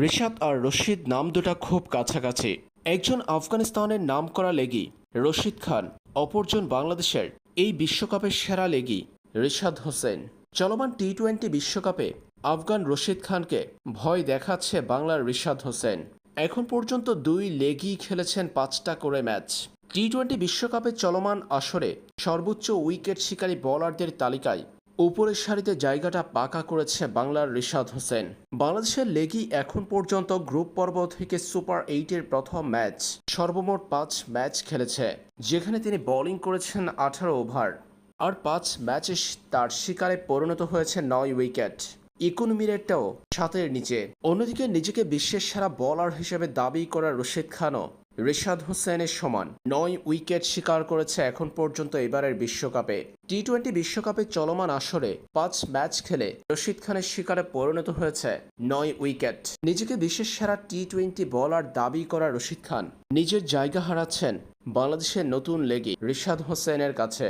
রিশাদ আর রশিদ নাম দুটা খুব কাছাকাছি। একজন আফগানিস্তানের নাম করা লেগি, রশিদ খান, অপরজন বাংলাদেশের এই বিশ্বকাপের সেরা লেগি, রিশাদ হোসেন। চলমান টি টোয়েন্টি বিশ্বকাপে আফগান রশিদ খানকে ভয় দেখাচ্ছে বাংলার রিশাদ হোসেন। এখন পর্যন্ত দুই লেগই খেলেছেন পাঁচটা করে ম্যাচ। টি টোয়েন্টি বিশ্বকাপে চলমান আসরে সর্বোচ্চ উইকেট শিকারী বলারদের তালিকায় উপরের সারিতে জায়গাটা পাকা করেছে বাংলার রিশাদ হোসেন। বাংলাদেশের লেগি এখন পর্যন্ত গ্রুপ পর্ব থেকে সুপার এইটের প্রথম ম্যাচ, সর্বমোট পাঁচ ম্যাচ খেলেছে, যেখানে তিনি বোলিং করেছেন আঠারো ওভার। আর পাঁচ ম্যাচে তার শিকারে পরিণত হয়েছে নয় উইকেট। ইকোনমি রেটটাও সাতের নিচে। অন্যদিকে নিজেকে বিশ্বের সেরা বলার হিসেবে দাবি করা রশিদ খানও রিশাদ হোসেনের সমান নয় উইকেট শিকার করেছে এখন পর্যন্ত এবারের বিশ্বকাপে। টি টোয়েন্টি বিশ্বকাপে চলমান আসরে পাঁচ ম্যাচ খেলে রশিদ খানের শিকারে পরিণত হয়েছে নয় উইকেট। নিজেকে বিশ্বের সেরা টি টোয়েন্টি বলার দাবি করা রশিদ খান। নিজের জায়গা হারাচ্ছেন বাংলাদেশের নতুন লেগি রিশাদ হোসেনের কাছে।